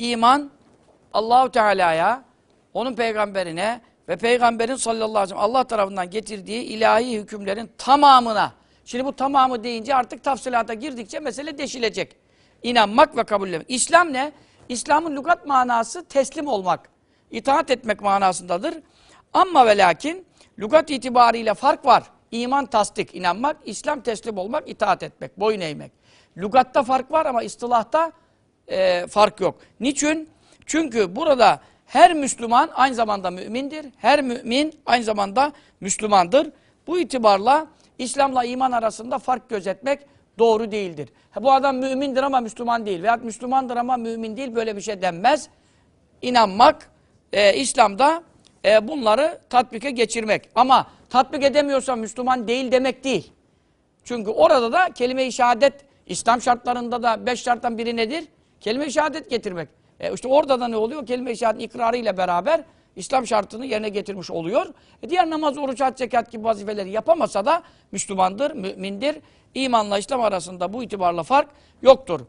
iman Allahu Teala'ya, onun peygamberine ve peygamberin sallallahu aleyhi ve sellem Allah tarafından getirdiği ilahi hükümlerin tamamına. Şimdi bu tamamı deyince artık tafsilata girdikçe mesele deşilecek. İnanmak ve kabullemek. İslam ne? İslam'ın lügat manası teslim olmak, itaat etmek manasındadır. Ama ve lakin lügat itibariyle fark var. İman tasdik, inanmak, İslam teslim olmak, itaat etmek, boyun eğmek. Lügatta fark var ama istilahta e, fark yok. Niçin? Çünkü burada her Müslüman aynı zamanda mümindir. Her mümin aynı zamanda Müslümandır. Bu itibarla İslam'la iman arasında fark gözetmek doğru değildir. Bu adam mümindir ama Müslüman değil. Veyahut Müslümandır ama mümin değil böyle bir şey denmez. İnanmak, e, İslam'da e, bunları tatbike geçirmek. Ama tatbik edemiyorsa Müslüman değil demek değil. Çünkü orada da kelime-i şehadet, İslam şartlarında da beş şarttan biri nedir? Kelime-i şehadet getirmek. E işte orada da ne oluyor? Kelime-i şehadet ikrarı ile beraber İslam şartını yerine getirmiş oluyor. E diğer namaz, oruç, hac, zekat gibi vazifeleri yapamasa da Müslümandır, mümindir. İmanla İslam arasında bu itibarla fark yoktur.